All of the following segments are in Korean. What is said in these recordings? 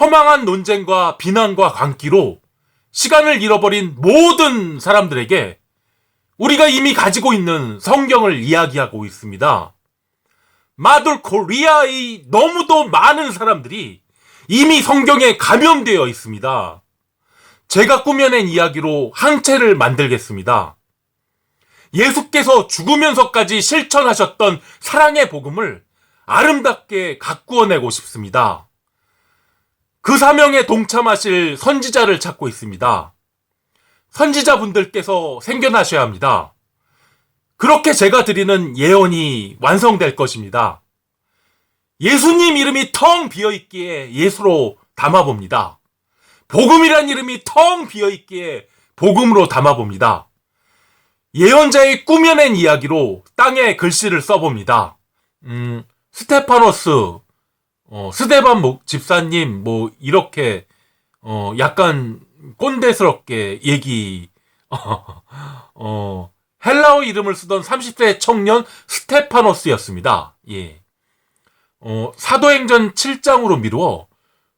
허망한 논쟁과 비난과 광기로 시간을 잃어버린 모든 사람들에게 우리가 이미 가지고 있는 성경을 이야기하고 있습니다. 마돌 코리아의 너무도 많은 사람들이 이미 성경에 감염되어 있습니다. 제가 꾸며낸 이야기로 항체를 만들겠습니다. 예수께서 죽으면서까지 실천하셨던 사랑의 복음을 아름답게 가꾸어내고 싶습니다. 그 사명에 동참하실 선지자를 찾고 있습니다. 선지자분들께서 생겨나셔야 합니다. 그렇게 제가 드리는 예언이 완성될 것입니다. 예수님 이름이 텅 비어 있기에 예수로 담아봅니다. 복음이란 이름이 텅 비어 있기에 복음으로 담아봅니다. 예언자의 꾸며낸 이야기로 땅에 글씨를 써봅니다. 음, 스테파노스, 어, 스데반 목- 집사님, 뭐, 이렇게, 어, 약간 꼰대스럽게 얘기, 어, 어, 헬라어 이름을 쓰던 30세 청년 스테파노스였습니다. 예. 어, 사도행전 7장으로 미루어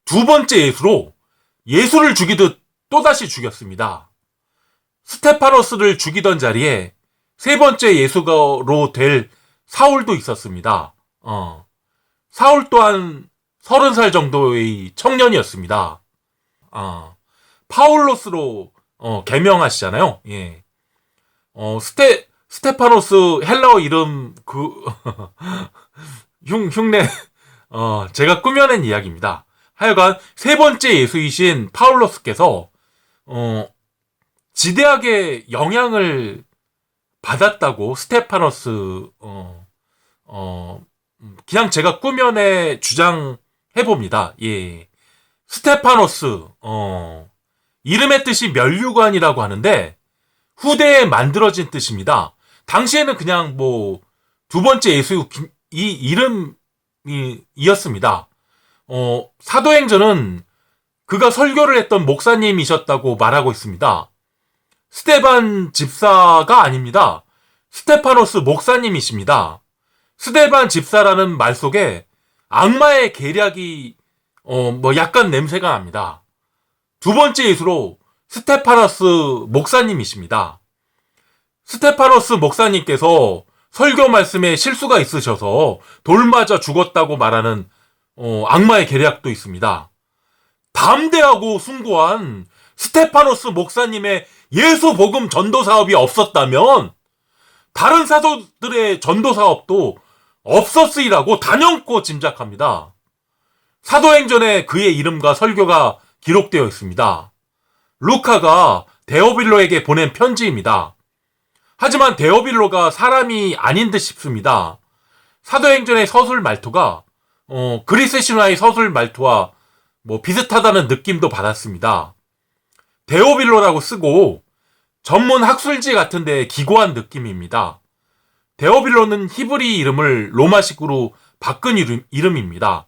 두 번째 예수로 예수를 죽이듯 또다시 죽였습니다. 스테파노스를 죽이던 자리에 세 번째 예수가로 될 사울도 있었습니다. 어. 사울 또한 서른 살 정도의 청년이었습니다. 어. 파울로스로 어, 개명하시잖아요. 예. 어, 스테 스테파노스 헬라어 이름 그 흉, 흉내 어, 제가 꾸며낸 이야기입니다. 하여간 세 번째 예수이신 파울로스께서 어, 지대하게 영향을 받았다고 스테파노스 어, 어, 음, 그냥 제가 꾸며내 주장해 봅니다. 예. 스테파노스 어, 이름의 뜻이 멸류관이라고 하는데 후대에 만들어진 뜻입니다. 당시에는 그냥 뭐 두 번째 예수 기- 이 이름이었습니다. 어, 사도행전은 그가 설교를 했던 목사님이셨다고 말하고 있습니다. 스테반 집사가 아닙니다. 스테파노스 목사님이십니다. 스테반 집사라는 말 속에 악마의 계략이 어, 뭐 약간 냄새가 납니다. 두 번째 예수로 스테파노스 목사님이십니다. 스테파노스 목사님께서 설교 말씀에 실수가 있으셔서 돌 맞아 죽었다고 말하는 어, 악마의 계략도 있습니다. 담대하고 숭고한 스테파노스 목사님의 예수 복음 전도 사업이 없었다면 다른 사도들의 전도 사업도 없었으리라고 단연코 짐작합니다. 사도행전에 그의 이름과 설교가 기록되어 있습니다. 루카가 데오빌로에게 보낸 편지입니다. 하지만 데오빌로가 사람이 아닌 듯 싶습니다. 사도행전의 서술 말투가 어, 그리스 신화의 서술 말투와 뭐 비슷하다는 느낌도 받았습니다. 데오빌로라고 쓰고 전문 학술지 같은 데 기고한 느낌입니다. 데오빌로는 히브리 이름을 로마식으로 바꾼 이름, 이름 입니다.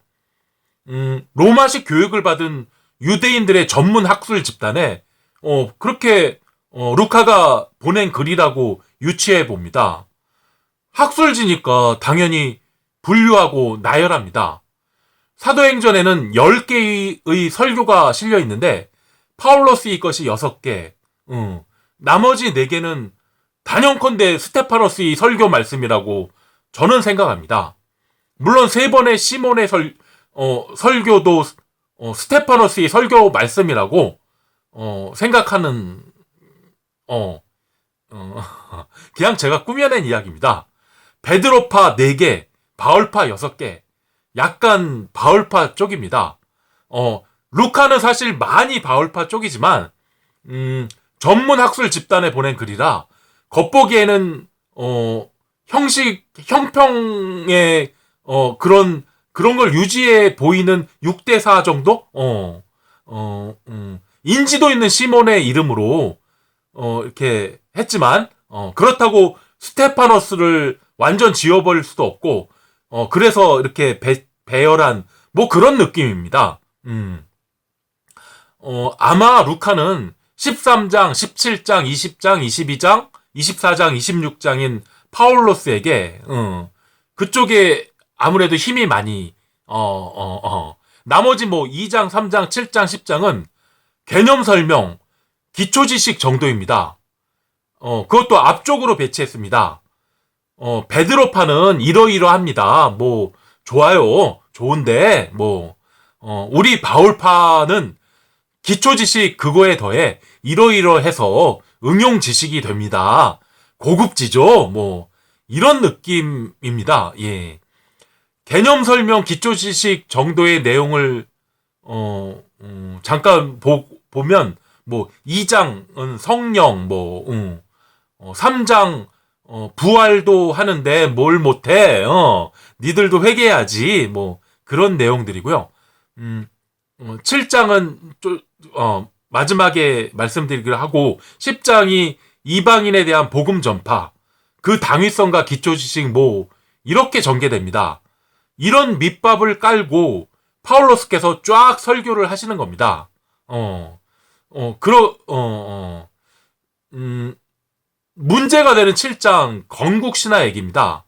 음, 로마식 교육을 받은 유대인들의 전문 학술 집단에 어, 그렇게 어, 루카가 보낸 글이라고 유추해 봅니다. 학술지니까 당연히 분류하고 나열합니다. 사도행전에는 10개의 설교가 실려 있는데 파울로스의 것이 6개, 음, 나머지 4개는 단연컨대 스테파노스의 설교 말씀이라고 저는 생각합니다. 물론 세 번의 시몬의 설, 어, 설교도 어, 스테파노스의 설교 말씀이라고 어, 생각하는 어, 어, 그냥 제가 꾸며낸 이야기입니다. 베드로파 4개, 바울파 6개, 약간 바울파 쪽입니다. 어, 루카는 사실 많이 바울파 쪽이지만, 음, 전문 학술 집단에 보낸 글이라, 겉보기에는, 어, 형식, 형평의, 어, 그런, 그런 걸 유지해 보이는 6대 4 정도? 어, 어, 음, 인지도 있는 시몬의 이름으로, 어, 이렇게 했지만, 어, 그렇다고 스테파노스를 완전 지워버릴 수도 없고, 어, 그래서 이렇게 배, 배열한, 뭐 그런 느낌입니다. 음. 어, 아마 루카는 13장, 17장, 20장, 22장, 24장, 26장인 파울로스에게, 음, 그쪽에 아무래도 힘이 많이, 어, 어, 어, 나머지 뭐 2장, 3장, 7장, 10장은 개념 설명, 기초 지식 정도입니다. 어, 그것도 앞쪽으로 배치했습니다. 어, 베드로파는 이러이러합니다. 뭐, 좋아요. 좋은데, 뭐, 어, 우리 바울파는 기초 지식 그거에 더해 이러이러해서 응용 지식이 됩니다. 고급지죠? 뭐, 이런 느낌입니다. 예. 개념 설명, 기초 지식 정도의 내용을, 어, 음, 잠깐 보, 보면, 뭐, 2장은 성령, 뭐, 음, 어, 3장, 어, 부활도 하는데 뭘 못해, 어, 니들도 회개해야지, 뭐, 그런 내용들이고요. 음, 어, 7장은, 좀, 어, 마지막에 말씀드리기로 하고, 10장이 이방인에 대한 복음 전파, 그 당위성과 기초 지식 뭐, 이렇게 전개됩니다. 이런 밑밥을 깔고, 파울로스께서 쫙 설교를 하시는 겁니다. 어, 어, 그러, 어, 어, 음, 문제가 되는 7장 건국 신화 얘기입니다.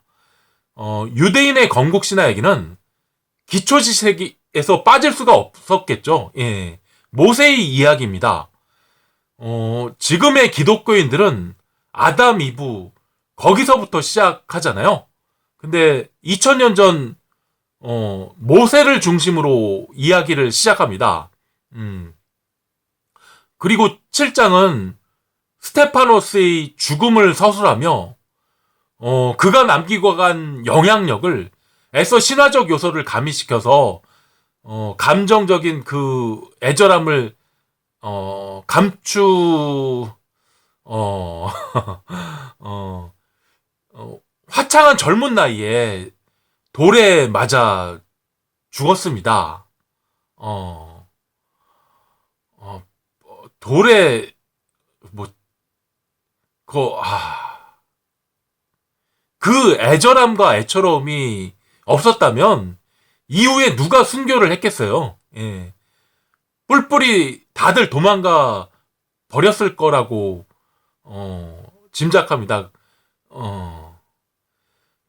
어, 유대인의 건국 신화 얘기는 기초 지식에서 빠질 수가 없었겠죠. 예. 모세의 이야기입니다. 어, 지금의 기독교인들은 아담 이브 거기서부터 시작하잖아요. 근데 2000년 전 어, 모세를 중심으로 이야기를 시작합니다. 음. 그리고 7장은 스테파노스의 죽음을 서술하며 어, 그가 남기고 간 영향력을 애써 신화적 요소를 가미시켜서 어, 감정적인 그 애절함을 어, 감추 어, 어, 어, 화창한 젊은 나이에 돌에 맞아 죽었습니다. 어, 어, 돌에 뭐 그, 아. 그 애절함과 애처로움이 없었다면 이후에 누가 순교를 했겠어요. 예. 뿔뿔이 다들 도망가 버렸을 거라고 어, 짐작합니다. 어.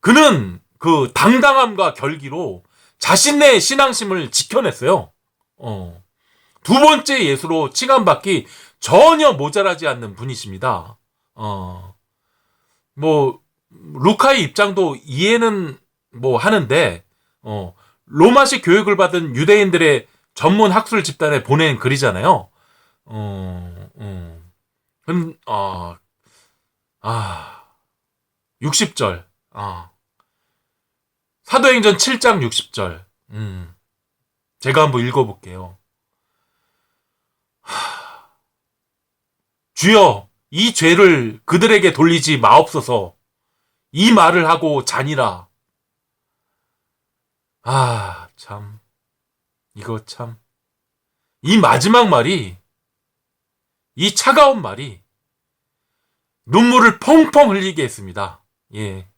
그는 그 당당함과 결기로 자신의 신앙심을 지켜냈어요. 어. 두 번째 예수로 칭함받기 전혀 모자라지 않는 분이십니다. 어, 뭐, 루카의 입장도 이해는 뭐 하는데, 어, 로마식 교육을 받은 유대인들의 전문 학술 집단에 보낸 글이잖아요. 어, 음. 근, 어, 아, 60절, 아. 사도행전 7장 60절, 음. 제가 한번 읽어볼게요. 주여, 이 죄를 그들에게 돌리지 마옵소서. 이 말을 하고 자니라. 아, 참. 이거 참. 이 마지막 말이, 이 차가운 말이, 눈물을 펑펑 흘리게 했습니다. 예.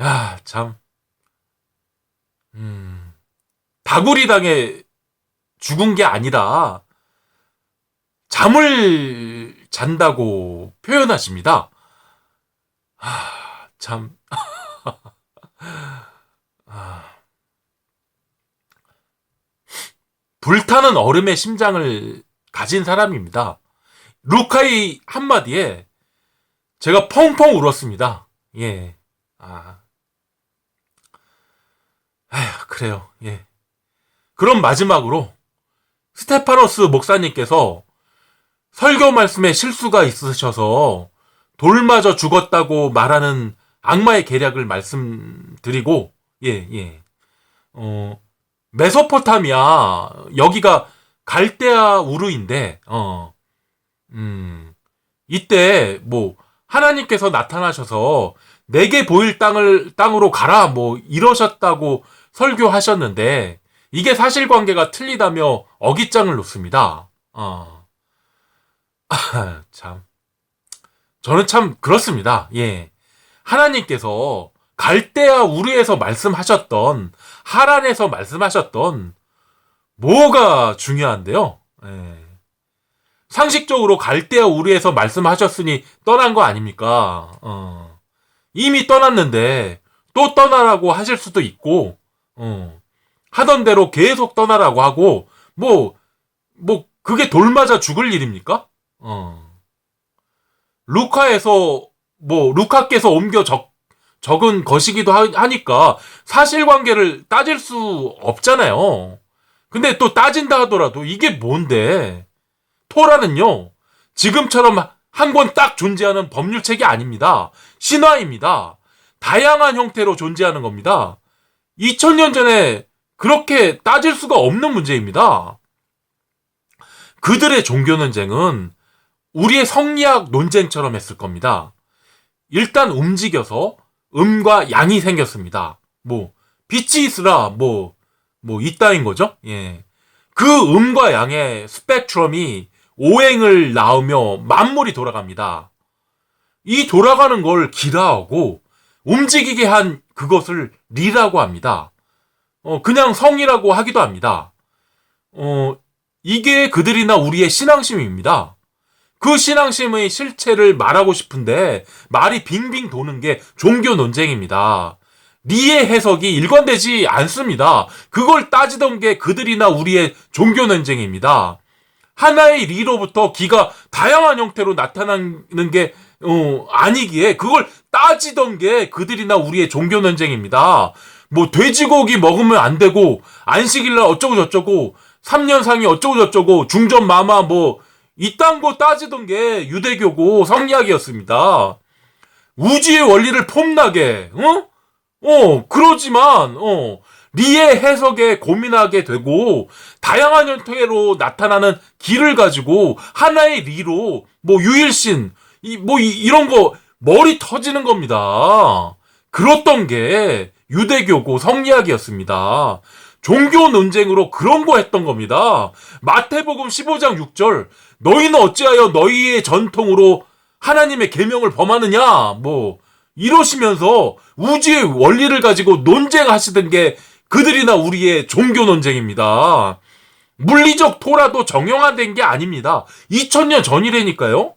야, 참. 음. 다구리 당에 죽은 게 아니라, 잠을 잔다고 표현하십니다. 아, 참. 아. 불타는 얼음의 심장을 가진 사람입니다. 루카의 한마디에 제가 펑펑 울었습니다. 예. 아. 아휴, 그래요. 예. 그럼 마지막으로 스테파노스 목사님께서 설교 말씀에 실수가 있으셔서 돌맞아 죽었다고 말하는 악마의 계략을 말씀드리고, 예, 예. 어, 메소포타미아, 여기가 갈대아 우르인데, 어, 음, 이때, 뭐, 하나님께서 나타나셔서 내게 보일 땅을, 땅으로 가라, 뭐, 이러셨다고 설교하셨는데, 이게 사실관계가 틀리다며 어깃장을 놓습니다. 어. 참. 저는 참 그렇습니다. 예. 하나님께서 갈대아 우르에서 말씀하셨던 하란에서 말씀하셨던 뭐가 중요한데요? 예. 상식적으로 갈대아 우르에서 말씀하셨으니 떠난 거 아닙니까? 어. 이미 떠났는데 또 떠나라고 하실 수도 있고, 어. 하던 대로 계속 떠나라고 하고 뭐뭐 그게 돌맞아 죽을 일입니까? 어. 루카에서 뭐 루카께서 옮겨 적 적은 것이기도 하, 하니까 사실관계를 따질 수 없잖아요. 근데 또 따진다 하더라도 이게 뭔데? 토라는요, 지금처럼 한 권 딱 존재하는 법률책이 아닙니다. 신화입니다. 다양한 형태로 존재하는 겁니다. 2000년 전에 그렇게 따질 수가 없는 문제입니다. 그들의 종교 논쟁은 우리의 성리학 논쟁처럼 했을 겁니다. 일단 움직여서 음과 양이 생겼습니다. 뭐, 빛이 있으라, 뭐, 뭐, 이따인 거죠? 예. 그 음과 양의 스펙트럼이 오행을 낳으며 만물이 돌아갑니다. 이 돌아가는 걸 기라하고 움직이게 한 그것을 리라고 합니다. 어, 그냥 성이라고 하기도 합니다. 어, 이게 그들이나 우리의 신앙심입니다. 그 신앙심의 실체를 말하고 싶은데 말이 빙빙 도는 게 종교 논쟁입니다. 리의 해석이 일관되지 않습니다. 그걸 따지던 게 그들이나 우리의 종교 논쟁입니다. 하나의 리로부터 기가 다양한 형태로 나타나는 게 어, 아니기에 그걸 따지던 게 그들이나 우리의 종교 논쟁입니다. 뭐 돼지고기 먹으면 안 되고 안식일날 어쩌고 저쩌고 3년 상이 어쩌고 저쩌고 중전 마마 뭐 이딴 거 따지던 게 유대교고 성리학이었습니다. 우주의 원리를 폼나게, 어? 어, 그러지만, 어, 리의 해석에 고민하게 되고, 다양한 형태로 나타나는 길을 가지고, 하나의 리로, 뭐, 유일신, 이, 뭐, 이, 이런 거, 머리 터지는 겁니다. 그렇던 게, 유대교고 성리학이었습니다. 종교 논쟁으로 그런 거 했던 겁니다. 마태복음 15장 6절 너희는 어찌하여 너희의 전통으로 하나님의 계명을 범하느냐 뭐 이러시면서 우주의 원리를 가지고 논쟁하시던 게 그들이나 우리의 종교 논쟁입니다. 물리적 토라도 정형화된 게 아닙니다. 2000년 전이라니까요.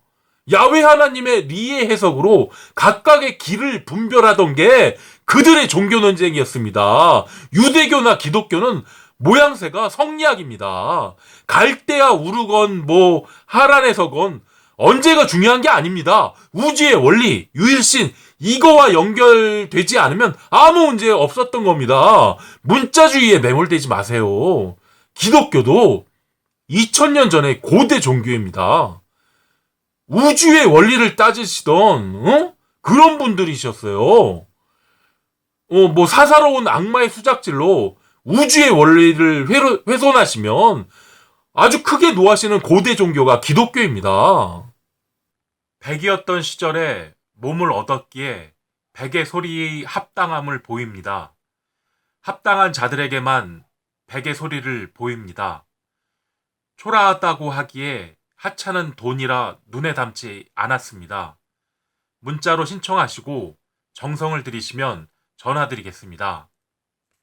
야외 하나님의 리의 해석으로 각각의 길을 분별하던 게 그들의 종교 논쟁이었습니다. 유대교나 기독교는 모양새가 성리학입니다. 갈대아 우르건 뭐 하란에서건 언제가 중요한 게 아닙니다. 우주의 원리, 유일신 이거와 연결되지 않으면 아무 문제 없었던 겁니다. 문자주의에 매몰되지 마세요. 기독교도 2000년 전에 고대 종교입니다. 우주의 원리를 따지시던 어? 그런 분들이셨어요. 어, 뭐 사사로운 악마의 수작질로 우주의 원리를 훼 훼손하시면 아주 크게 노하시는 고대 종교가 기독교입니다. 백이었던 시절에 몸을 얻었기에 백의 소리의 합당함을 보입니다. 합당한 자들에게만 백의 소리를 보입니다. 초라하다고 하기에 하찮은 돈이라 눈에 담지 않았습니다. 문자로 신청하시고 정성을 들이시면 전화드리겠습니다.